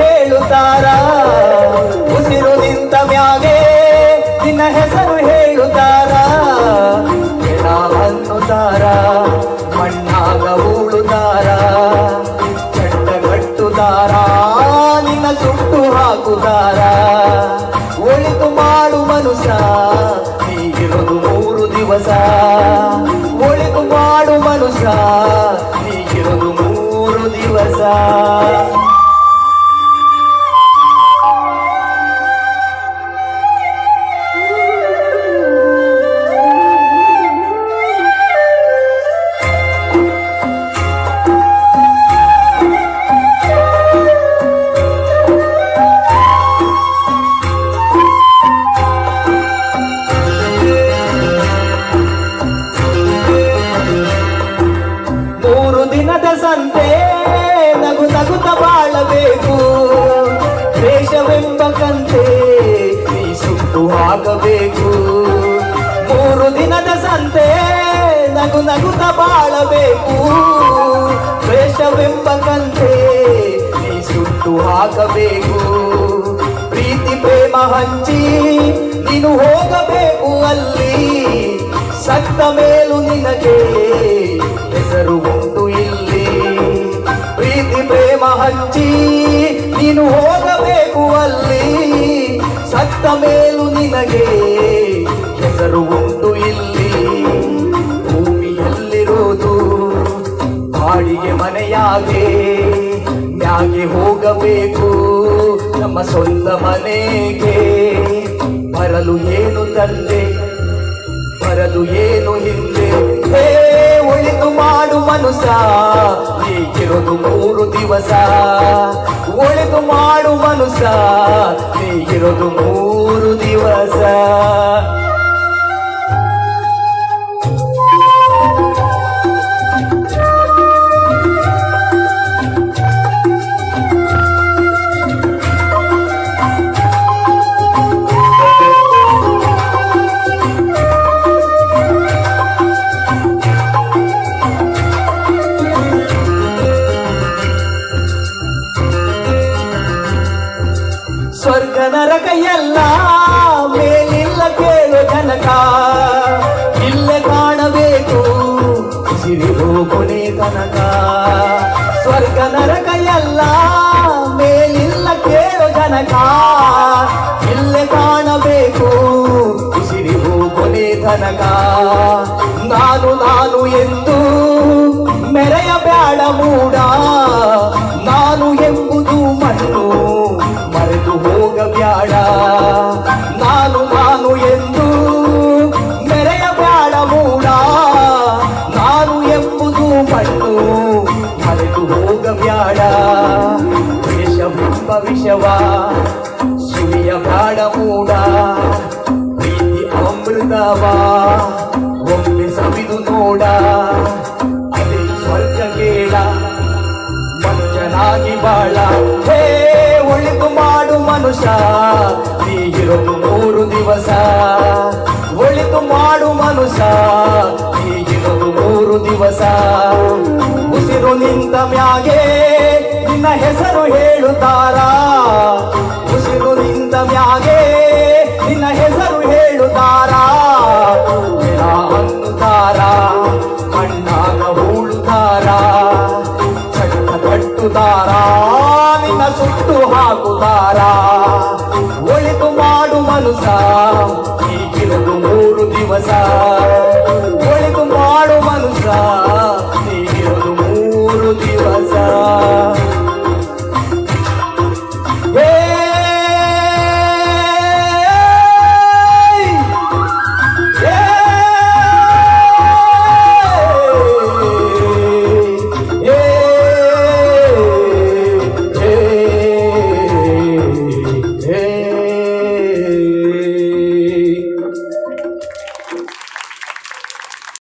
ಹೇಳುತ್ತಾರ? ಉಸಿರು ನಿಂತ ಮ್ಯಾಗೆ ನಿನ್ನ ಹೆಸರು ಹೇಳುತ್ತಾರ? ಎನ್ನ ಅನ್ನುತ್ತಾರ ಮಣ್ಣ ನಗುತ್ತ ಬಾಳಬೇಕು. ದ್ವೇಷವೆಂಬ ಕಂತೆ ನೀ ಸುಟ್ಟು ಹಾಕಬೇಕು. ಪ್ರೀತಿ ಪ್ರೇಮ ಹಂಚಿ ನೀನು ಹೋಗಬೇಕು ಅಲ್ಲಿ. ಸತ್ತ ಮೇಲೂ ನಿನಗೆ ಹೆಸರು ಒಂದು ಇಲ್ಲಿ. ಪ್ರೀತಿ ಪ್ರೇಮ ಹಂಚಿ ನೀನು ಹೋಗಬೇಕು ಅಲ್ಲಿ. ಸತ್ತ ಮೇಲೂ ನಿನಗೆ ಹೆಸರು ಮನೆಯಾಗೆ ಯಾಕೆ ಹೋಗಬೇಕು ನಮ್ಮ ಸ್ವಂತ ಮನೆಗೆ. ಬರಲು ಏನು ತಂದೆ? ಬರಲು ಏನು ಹಿಂದೆ? ಒಳಿತು ಮಾಡು ಮನುಷ್ಯ ಈಗಿರೋದು ಮೂರು ದಿವಸ. ಒಳಿತು ಮಾಡು ಮನುಷ್ಯ ಈಗಿರೋದು ಮೂರು ದಿವಸ. ಸ್ವರ್ಗ ಕೈಯಲ್ಲ ಮೇಲಿಲ್ಲ ಕೇಳು ಜನಕ. ಇಲ್ಲ ಕಾಣಬೇಕು ಸಿರಿದು ಕೊನೆ ತನಕ. ಸ್ವರ್ಗ ನರಕ ಎಲ್ಲ ಮೇಲಿಲ್ಲ ಕೇಳು ಜನಕ. ಇಲ್ಲ ಕಾಣಬೇಕು ಸಿರಿದು ಕೊನೆ ತನಕ. ನಾನು ನಾನು ಎಂದು ಮೆರೆಯ ಬ್ಯಾಡ ಮೂಡ. ನಾನು ಎಂಬುದು ಮಣ್ಣು. ಹೋಗಬ್ಯಾಡ ನಾನು ನಾನು ಎಂದು ಮೆರೆಯ ಬೇಡ ಮೂಡ ನಾನು ಎಂಬುದು ಮಣ್ಣು, ಮರೆತು ಹೋಗಬ್ಯಾಡ ದೇಶವೆಂಬ ವಿಷವ, ಸುಳಿಯ ಬಾಳ ಮೂಡ ಪ್ರೀತಿ ಅಮೃತವ, ಒಮ್ಮೆ ಸವಿದು ನೋಡ. ಅದೇ ಸ್ವರ್ಗ ಕೇಳ ಮಂಚನಾಗಿ ಬಾಳ. ಹೇ, ಒಳಿತು ಮಾಡು ಮನುಷ್ಯ ನೀಗಿರೋದು ಮೂರು ದಿವಸ. ಒಳಿತು ಮಾಡು ಮನುಷ್ಯ ನೀಗಿರೋದು ಮೂರು ದಿವಸ. ಉಸಿರು ನಿಂತ ಮ್ಯಾಗೆ ನಿನ್ನ ಹೆಸರು ಹೇಳುತ್ತಾರ? ಉಸಿರು ನಿಂತ ಮ್ಯಾಗೆ ನಿನ್ನ ಸುತ್ತು ಹಾಕುತ್ತಾರ ಒಳಿತು ಮಾಡು ಮನುಷ್ಯ ಈಗಿರುವುದು ಮೂರು ದಿವಸ.